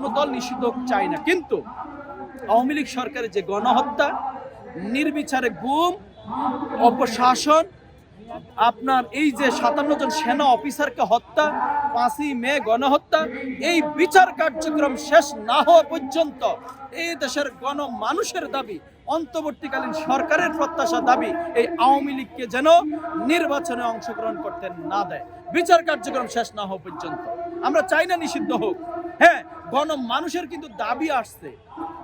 কোনো দল নিষিদ্ধ চাই না। কিন্তু আওয়ামী লীগ সরকারের যে গণহত্যা, নির্বিচারে গুম, অপশাসন, আপনার এই যে সাতান্ন জন সেনা অফিসারকে হত্যা, পাঁচই মে গণহত্যা, এই বিচার কার্যক্রম শেষ না হওয়া পর্যন্ত এই দেশের গণ মানুষের দাবি, অন্তর্বর্তীকালীন সরকারের প্রত্যাশা দাবি, এই আওয়ামী লীগকে যেন নির্বাচনে অংশগ্রহণ করতে না দেয়। বিচার কার্যক্রম শেষ না হওয়া পর্যন্ত। আমরা চাই না নিষিদ্ধ হোক। হ্যাঁ গণ মানুষের কিন্তু দাবি আসছে।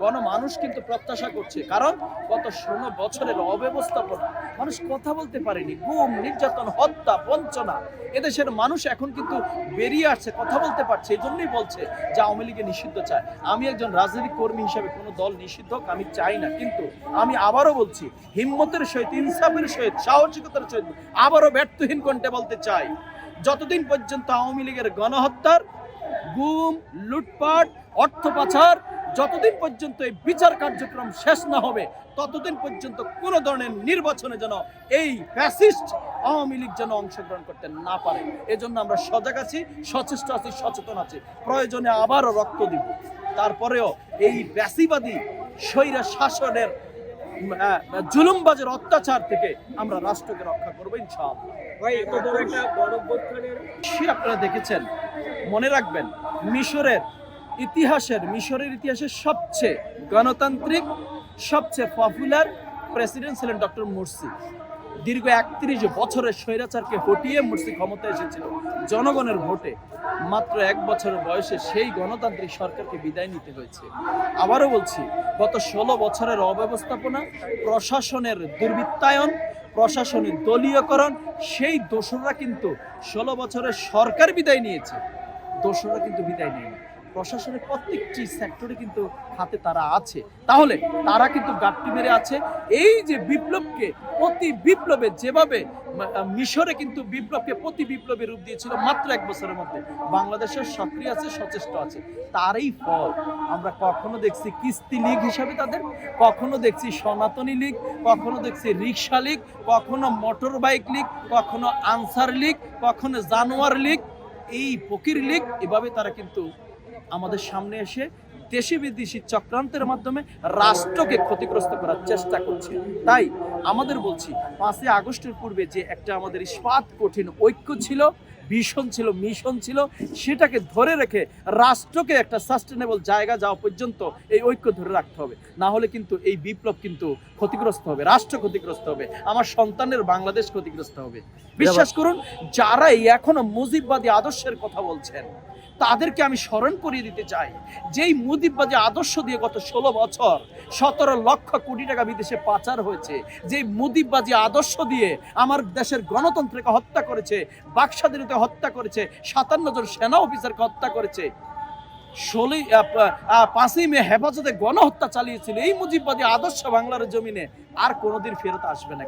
গণ মানুষ কিন্তু প্রত্যাশা করছে। কারণ গত ষোলো বছরের অব্যবস্থাপনা, মানুষ কথা বলতে পারেনি। গুম, নির্যাতন, হত্যা, বঞ্চনা, এদেশের মানুষ এখন কিন্তু বেরিয়ে আসছে, কথা বলতে পারছে এই জন্যই বলছে যে আওয়ামী লীগে নিষিদ্ধ চায়। আমি একজন রাজনৈতিক কর্মী হিসেবে কোনো দল নিষিদ্ধ আমি চাই না। কিন্তু আমি আবারও বলছি, হিম্মতের সহিত, ইনসাফের সহিত, সাহসিকতার সহিত আবারও ব্যর্থহীন কণ্ঠে বলতে চাই, যতদিন পর্যন্ত আওয়ামী লীগের গণহত্যার গুম, লুটপাট, অর্থ পাচার, যতদিন পর্যন্ত এই বিচার কার্যক্রম শেষ না হবে, ততদিন পর্যন্ত কোনো ধরনের নির্বাচনে যেন এই ফ্যাসিস্ট আওয়ামী লীগ যেন অংশগ্রহণ করতে না পারে। এজন্য আমরা সজাগ আছি, সচেষ্ট আছি, সচেতন আছি। প্রয়োজনে আবারও রক্ত দিব। তারপরেও এই ব্যাসিবাদী স্বৈরা শাসনের জুলুমবাজের অত্যাচার থেকে আমরা রাষ্ট্রকে রক্ষা করব ইনশাআল্লাহ। সে আপনারা দেখেছেন মনে রাখবেন মিশরের ইতিহাসের মিশরের ইতিহাসের সবচেয়ে গণতান্ত্রিক সবচেয়ে পপুলার প্রেসিডেন্ট ছিলেন ডক্টর মুরসি। দীর্ঘ একত্রিশ বছরের স্বৈরাচারকে হটিয়ে মুরসি ক্ষমতা এসেছিল। জনগণের ভোটে মাত্র এক বছরের বয়সে সেই গণতান্ত্রিক সরকারকে বিদায় নিতে হয়েছে। আবারও বলছি গত ষোলো বছরের অব্যবস্থাপনা, প্রশাসনের দুর্বৃত্তায়ন, প্রশাসনের দলীয়করণ, সেই দোষরা কিন্তু ষোলো বছরের সরকার বিদায় নিয়েছে। দোষরা কিন্তু বিদায় নেয়নি। প্রশাসনের প্রত্যেকটি সেক্টরে কিন্তু হাতে তারা আছে। তাহলে তারা কিন্তু গাঁটটি মেরে আছে। এই যে বিপ্লবকে প্রতি বিপ্লবে যেভাবে মিশরে কিন্তু বিপ্লবকে প্রতি বিপ্লবে রূপ দিয়েছিল মাত্র এক বছরের মধ্যে। বাংলাদেশের সক্রিয় আছে, সচেষ্ট আছে। তারই ফল আমরা কখনো দেখছি কিস্তি লীগ হিসাবে তাদের, কখনো দেখছি সনাতনী লীগ, কখনো দেখছি রিক্সা লীগ, কখনো মোটর বাইক লীগ, কখনো আনসার লীগ, কখনো জানোয়ার লীগ। এই ফকির লীগ, এভাবে তারা কিন্তু আমাদের সামনে এসে দেশি বিদেশি চক্রান্তের মাধ্যমে রাষ্ট্রকে ক্ষতিগ্রস্ত করার চেষ্টা করছে। তাই আমাদের বলছি পাঁচই আগস্টের পূর্বে যে একটা আমাদের ইস্পাত কঠিন ঐক্য ছিল ভীষণ ছিল মিশন ছিল সেটাকে ধরে রেখে রাষ্ট্রকে একটা সাস্টেনেবল জায়গা যাওয়া পর্যন্ত এই ঐক্য ধরে রাখতে হবে। না হলে কিন্তু এই বিপ্লব কিন্তু ক্ষতিগ্রস্ত হবে রাষ্ট্র ক্ষতিগ্রস্ত হবে আমার সন্তানের বাংলাদেশ ক্ষতিগ্রস্ত হবে। বিশ্বাস করুন যারা এই এখনও মুজিববাদী আদর্শের কথা বলছেন তাদেরকে আমি স্মরণ করিয়ে দিতে চাই যেই মুজিববাদী আদর্শ দিয়ে গত ষোলো বছর সতেরো লক্ষ কোটি টাকা বিদেশে পাচার হয়েছে যেই মুদিববাজি আদর্শ দিয়ে আমার দেশের গণতন্ত্রকে হত্যা করেছে বাকস্বাধীনতা হত্যা করেছে, সাতান্ন জন সেনা অফিসারকে হত্যা করেছে, ষোলোই পাঁচই মে হেফাজতে গণহত্যা চালিয়েছিল এই মুজিববাদী আদর্শ বাংলার জমিনে আর কোনোদিন ফেরত আসবে না।